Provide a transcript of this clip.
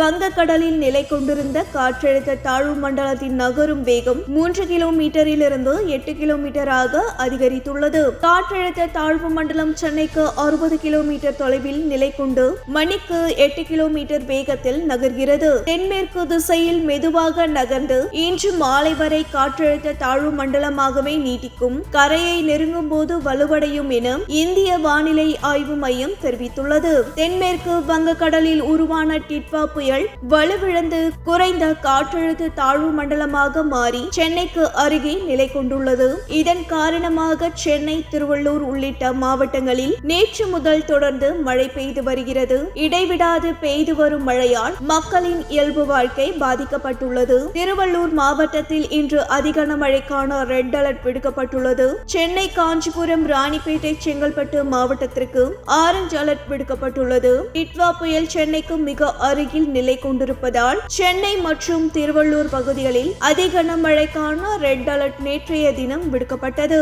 வங்கக்கடலில் நிலை கொண்டிருந்த காற்றழுத்த தாழ்வு மண்டலத்தின் நகரும் வேகம் மூன்று கிலோமீட்டரில் இருந்து எட்டு கிலோமீட்டராக அதிகரித்துள்ளது. காற்றழுத்த தாழ்வு மண்டலம் சென்னைக்கு அறுபது கிலோமீட்டர் தொலைவில் நிலை கொண்டு மணிக்கு எட்டு கிலோமீட்டர் வேகத்தில் நகர்கிறது. தென்மேற்கு திசையில் மெதுவாக நகர்ந்து இன்று மாலை வரை காற்றழுத்த தாழ்வு மண்டலமாகவே நீட்டிக்கும் கரையை நெருங்கும் போது வலுவடையும் என இந்திய வானிலை ஆய்வு மையம் தெரிவித்துள்ளது. தென்மேற்கு வங்கக்கடலில் உருவான டிட்வா புயல் வலுவிழந்து குறைந்த காற்றழுத்த தாழ்வு மண்டலமாக மாறி சென்னைக்கு அருகே நிலை கொண்டுள்ளது. இதன் காரணமாக சென்னை திருவள்ளூர் உள்ளிட்ட மாவட்டங்களில் நேற்று முதல் தொடர்ந்து மழை பெய்து வருகிறது. இடைவிடாது பெய்து வரும் மழையால் மக்களின் இயல்பு வாழ்க்கை பாதிக்கப்பட்டுள்ளது. திருவள்ளூர் மாவட்டத்தில் இன்று அதிக மழைக்கான ரெட் அலர்ட் விடுக்கப்பட்டுள்ளது. சென்னை காஞ்சிபுரம் ராணிப்பேட்டை செங்கல்பட்டு மாவட்டத்திற்கு ஆரஞ்சு அலர்ட் விடுக்கப்பட்டுள்ளது. டிட்வா புயல் சென்னைக்கு மிக அருகில் நிலை கொண்டிருப்பதால் சென்னை மற்றும் திருவள்ளூர் பகுதிகளில் அதிக கனமழைக்கான ரெட் அலர்ட் நேற்றைய தினம் விடுக்கப்பட்டது.